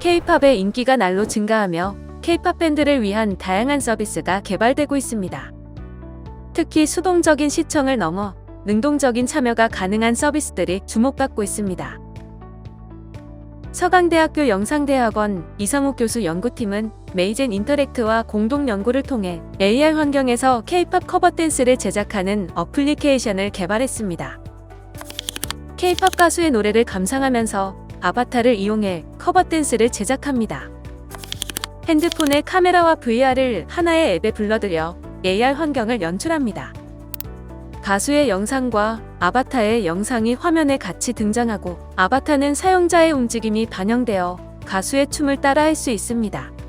K-팝의 인기가 날로 증가하며 K-팝 팬들을 위한 다양한 서비스가 개발되고 있습니다. 특히 수동적인 시청을 넘어 능동적인 참여가 가능한 서비스들이 주목받고 있습니다. 서강대학교 영상대학원 이성욱 교수 연구팀은 메이젠 인터랙트와 공동 연구를 통해 AR 환경에서 K-팝 커버 댄스를 제작하는 어플리케이션을 개발했습니다. K-팝 가수의 노래를 감상하면서 아바타를 이용해 커버 댄스를 제작합니다. 핸드폰의 카메라와 VR을 하나의 앱에 불러들여 AR 환경을 연출합니다. 가수의 영상과 아바타의 영상이 화면에 같이 등장하고 아바타는 사용자의 움직임이 반영되어 가수의 춤을 따라 할 수 있습니다.